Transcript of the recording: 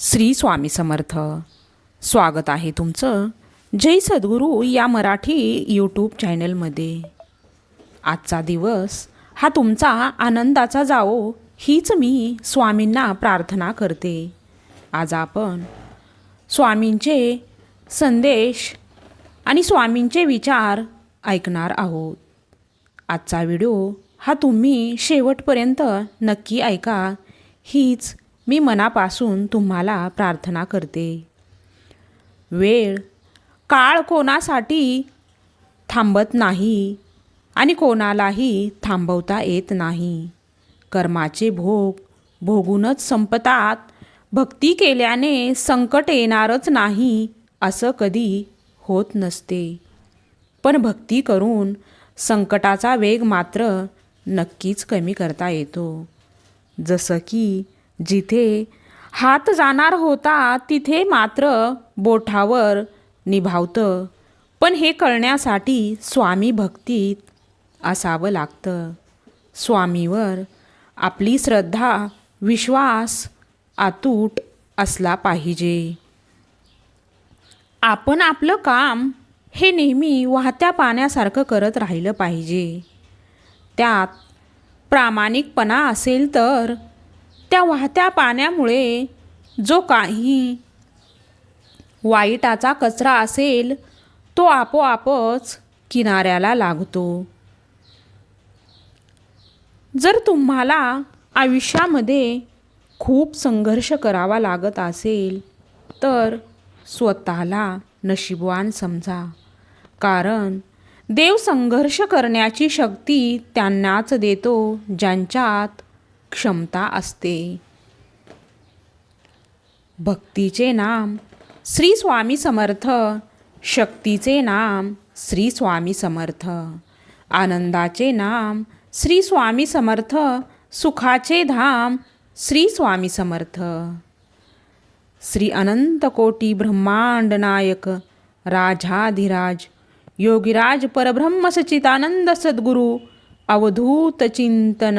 श्री स्वामी समर्थ. स्वागत आहे तुमचं जय सद्गुरू या मराठी यूट्यूब चॅनलमध्ये आजचा दिवस हा तुमचा आनंदाचा जावो हीच मी स्वामींना प्रार्थना करते. आज आपण स्वामींचे संदेश आणि स्वामींचे विचार ऐकणार आहोत. आजचा व्हिडिओ हा तुम्ही शेवटपर्यंत नक्की ऐका हीच मी मनापासून तुम्हाला प्रार्थना करते. वेळ काळ कोणासाठी थांबत नाही आणि कोणालाही थांबवता येत नाही. कर्माचे भोग भोगूनच संपतात. भक्ती केल्याने संकट येणारच नाही असं कधी होत नसते. पण भक्ती करून संकटाचा वेग मात्र नक्कीच कमी करता येतो. जसं की जिथे हात जाणार होता तिथे मात्र बोठावर निभावतं. पण हे कळण्यासाठी स्वामी भक्तीत असावं लागतं. स्वामीवर आपली श्रद्धा विश्वास आतूट असला पाहिजे. आपण आपलं काम हे नेहमी वाहत्या पाण्यासारखं करत राहिलं पाहिजे. त्यात प्रामाणिकपणा असेल तर त्या वाहत्या पाण्यामुळे जो काही वाईटाचा कचरा असेल तो आपोआपच किनाऱ्याला लागतो. जर तुम्हाला आयुष्यामध्ये खूप संघर्ष करावा लागत असेल तर स्वतःला नशीबवान समजा. कारण देव संघर्ष करण्याची शक्ती त्यांनाच देतो ज्यांच्यात क्षमता असते. भक्तीचे नाम श्री स्वामी समर्थ शक्तीचे नाम श्री स्वामी समर्थ आनंदाचे नाम श्री स्वामी समर्थ सुखाचे धाम श्री स्वामी समर्थ. श्री अनंत कोटी ब्रह्मांड नायक राजाधिराज योगिराज परब्रह्म सचितानंद सद्गुरु अवधूत चिंतन